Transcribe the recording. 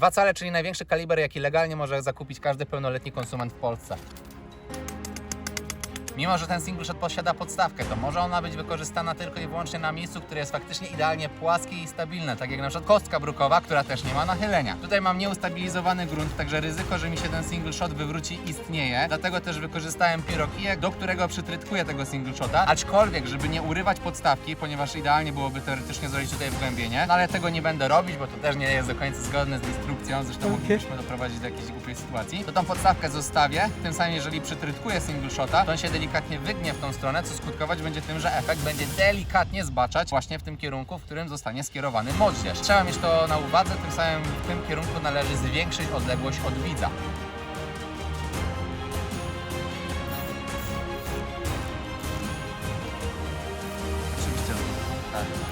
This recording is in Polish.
2 cale, czyli największy kaliber, jaki legalnie może zakupić każdy pełnoletni konsument w Polsce. Mimo, że ten single shot posiada podstawkę, to może ona być wykorzystana tylko i wyłącznie na miejscu, które jest faktycznie idealnie płaskie i stabilne, tak jak na przykład kostka brukowa, która też nie ma nachylenia. Tutaj mam nieustabilizowany grunt, także ryzyko, że mi się ten single shot wywróci istnieje, dlatego też wykorzystałem pirokijek, do którego przytrytkuję tego single shota, aczkolwiek, żeby nie urywać podstawki, ponieważ idealnie byłoby teoretycznie zrobić tutaj wgłębienie, no ale tego nie będę robić, bo to też nie jest do końca zgodne z instrukcją, zresztą Okej. moglibyśmy doprowadzić do jakiejś głupiej sytuacji, to tą podstawkę zostawię, tym samym jeżeli przytrytkuję single shota, to on się delikatnie wygnie w tą stronę, co skutkować będzie tym, że efekt będzie delikatnie zbaczać właśnie w tym kierunku, w którym zostanie skierowany moździerz. Trzeba mieć to na uwadze, tym samym w tym kierunku należy zwiększyć odległość od widza. Oczywiście, tak.